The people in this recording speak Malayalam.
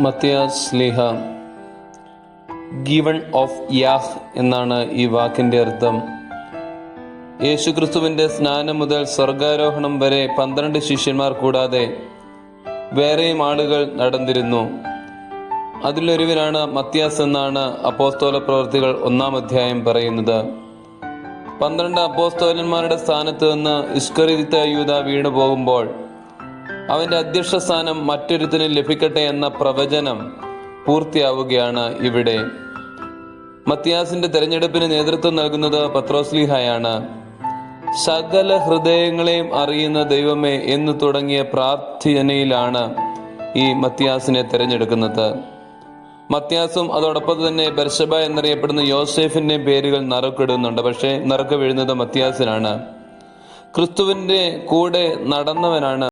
മത്തിയാസ് സ്ലീഹ ഗിവൺ ഓഫ് യാഹ് എന്നാണ് ഈ വാക്കിന്റെ അർത്ഥം. യേശുക്രിസ്തുവിന്റെ സ്നാനം മുതൽ സ്വർഗാരോഹണം വരെ പന്ത്രണ്ട് ശിഷ്യന്മാർ കൂടാതെ വേറെയും ആളുകൾ നടന്നിരുന്നു. അതിലൊരുവനാണ് മത്യാസ് എന്നാണ് അപ്പോസ്തോല പ്രവർത്തികൾ ഒന്നാം അധ്യായം പറയുന്നത്. പന്ത്രണ്ട് അപ്പോസ്തോലന്മാരുടെ സ്ഥാനത്ത് നിന്ന് ഇസ്കറിത്ത യൂത വീണു പോകുമ്പോൾ അവന്റെ അധ്യക്ഷ സ്ഥാനം മറ്റൊരുത്തിന് ലഭിക്കട്ടെ എന്ന പ്രവചനം പൂർത്തിയാവുകയാണ് ഇവിടെ. മത്തിയാസിന്റെ തെരഞ്ഞെടുപ്പിന് നേതൃത്വം നൽകുന്നത് പത്രോസ്ലിഹായാണ് സകല ഹൃദയങ്ങളെയും അറിയുന്ന ദൈവമേ എന്ന് തുടങ്ങിയ പ്രാർത്ഥനയിലാണ് ഈ മത്യാസിനെ തിരഞ്ഞെടുക്കുന്നത്. മത്യാസും അതോടൊപ്പം തന്നെ ബർഷബ എന്നറിയപ്പെടുന്ന യോസേഫിന്റെ പേരുകൾ നറുക്കിടുന്നുണ്ട്. പക്ഷേ നറുക്ക് വീഴുന്നത് മത്യാസിനാണ്. ക്രിസ്തുവിന്റെ കൂടെ നടന്നവനാണ്